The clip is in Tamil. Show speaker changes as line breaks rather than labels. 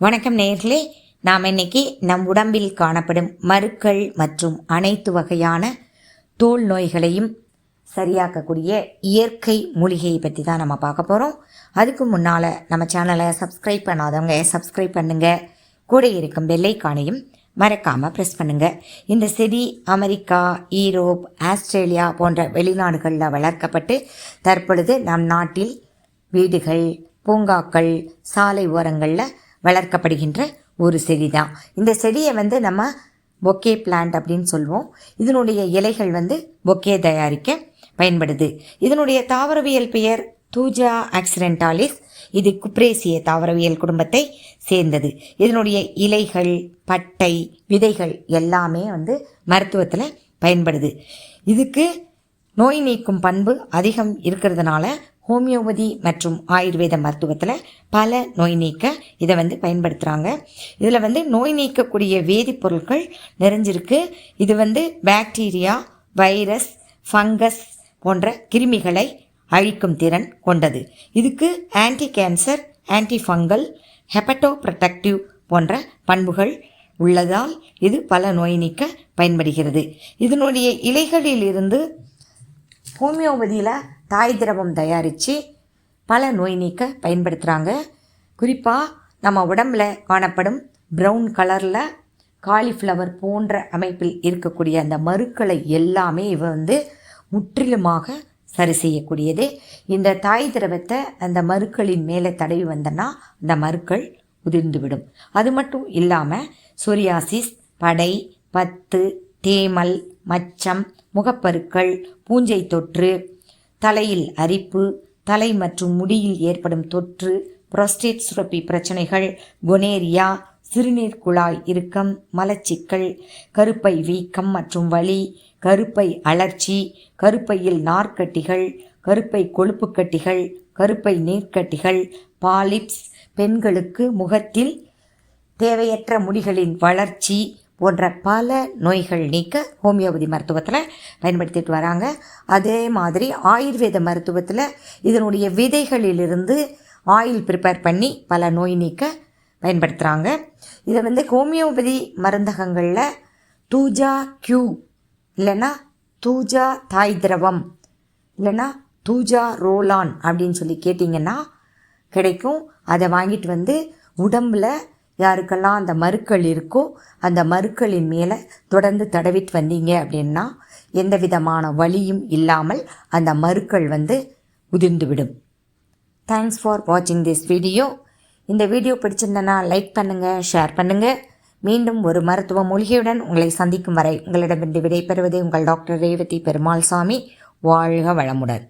வணக்கம் நேர்களே. நாம் இன்னைக்கு நம் உடம்பில் காணப்படும் மருக்கள் மற்றும் அனைத்து வகையான தோல் நோய்களையும் சரியாக்கக்கூடிய இயற்கை மூலிகையை பற்றி தான் நம்ம பார்க்க போகிறோம் அதுக்கு முன்னால் நம்ம சேனலை சப்ஸ்கிரைப் பண்ணாதவங்க சப்ஸ்கிரைப் பண்ணுங்கள் கூட இருக்கும் வெள்ளைக்கானையும் மறக்காமல் ப்ரெஸ் பண்ணுங்கள் இந்த செடி அமெரிக்கா ஈரோப் ஆஸ்திரேலியா போன்ற வெளிநாடுகளில் வளர்க்கப்பட்டு தற்பொழுது நம் நாட்டில் வீடுகள் பூங்காக்கள் சாலை ஓரங்களில் வளர்க்கப்படுகின்ற ஒரு செடி தான் இந்த செடியை வந்து நம்ம பொக்கே பிளான்ட் அப்படின்னு சொல்லுவோம் இதனுடைய இலைகள் வந்து பொக்கே தயாரிக்க பயன்படுது. இதனுடைய தாவரவியல் பெயர் தூஜா ஆக்சிடென்டாலிஸ் இது குப்ரேசிய தாவரவியல் குடும்பத்தை சேர்ந்தது. இதனுடைய இலைகள் பட்டை விதைகள் எல்லாமே வந்து மருத்துவத்தில் பயன்படுது. இதுக்கு நோய் நீக்கும் பண்பு அதிகம் இருக்கிறதுனால ஹோமியோபதி மற்றும் ஆயுர்வேத மருத்துவத்தில் பல நோய் நீக்க இதை வந்து பயன்படுத்துகிறாங்க இதில் வந்து நோய் நீக்கக்கூடிய வேதிப்பொருட்கள் நிறைஞ்சிருக்கு. இது வந்து பாக்டீரியா வைரஸ் ஃபங்கஸ் போன்ற கிருமிகளை அழிக்கும் திறன் கொண்டது. இதுக்கு anti cancer anti fungal hepatoprotective போன்ற பண்புகள் உள்ளதால் இது பல நோய் நீக்க பயன்படுகிறது. இதனுடைய இலைகளில் இருந்து ஹோமியோபதியில் தாய் திரவம் தயாரித்து பல நோய் நீக்க பயன்படுத்துகிறாங்க குறிப்பாக நம்ம உடம்புல காணப்படும் ப்ரௌன் கலரில் காலிஃப்ளவர் போன்ற அமைப்பில் இருக்கக்கூடிய அந்த மருக்களை எல்லாமே இவ வந்து முற்றிலுமாக சரி செய்யக்கூடியது. இந்த தாய் திரவத்தை அந்த மருக்களின் மேலே தடவி வந்தனா அந்த மருக்கள் உதிர்ந்துவிடும். அது மட்டும் இல்லாமல் சோரியாசிஸ் படை பத்து தேமல் மச்சம் முகப்பருக்கள் பூஞ்சை தொற்று தலையில் அரிப்பு தலை மற்றும் முடியில் ஏற்படும் தொற்று புரோஸ்டேட் சுரப்பி பிரச்சனைகள் கொனேரியா சிறுநீர் குழாய் இறுக்கம் மலச்சிக்கல் கருப்பை வீக்கம் மற்றும் வலி கருப்பை அழற்சி கருப்பையில் நார்க்கட்டிகள் கருப்பை கொழுப்பு கட்டிகள் கருப்பை நீர்க்கட்டிகள் பாலிப்ஸ் பெண்களுக்கு முகத்தில் தேவையற்ற முடிகளின் வளர்ச்சி போன்ற பல நோய்கள் நீக்க ஹோமியோபதி மருத்துவத்தில் பயன்படுத்திட்டு வராங்க. அதே மாதிரி ஆயுர்வேத மருத்துவத்தில் இதனுடைய விதைகளிலிருந்து ஆயில் ப்ரிப்பேர் பண்ணி பல நோய் நீக்க பயன்படுத்துகிறாங்க இதை வந்து ஹோமியோபதி மருந்தகங்களில் தூஜா கியூ இல்லைன்னா தூஜா தாய் திரவம் இல்லைன்னா தூஜா ரோலான் அப்படின்னு சொல்லி கேட்டிங்கன்னா கிடைக்கும். அதை வாங்கிட்டு வந்து உடம்பில் யாருக்கெல்லாம் அந்த மருக்கள் இருக்கோ அந்த மருக்களின் மேலே தொடர்ந்து தடவிட்டு வந்தீங்க அப்படின்னா எந்த விதமான வலியும் இல்லாமல் அந்த மருக்கள் வந்து உதிர்ந்துவிடும். தேங்க்ஸ் ஃபார் வாட்சிங் திஸ் வீடியோ இந்த வீடியோ பிடிச்சிருந்தனா லைக் பண்ணுங்கள் ஷேர் பண்ணுங்கள் மீண்டும் ஒரு மருத்துவ மூலிகையுடன் உங்களை சந்திக்கும் வரை உங்களிடமிருந்து விடைபெறுவது உங்கள் டாக்டர் ரேவதி பெருமாள் சாமி வாழ்க வளமுடன்.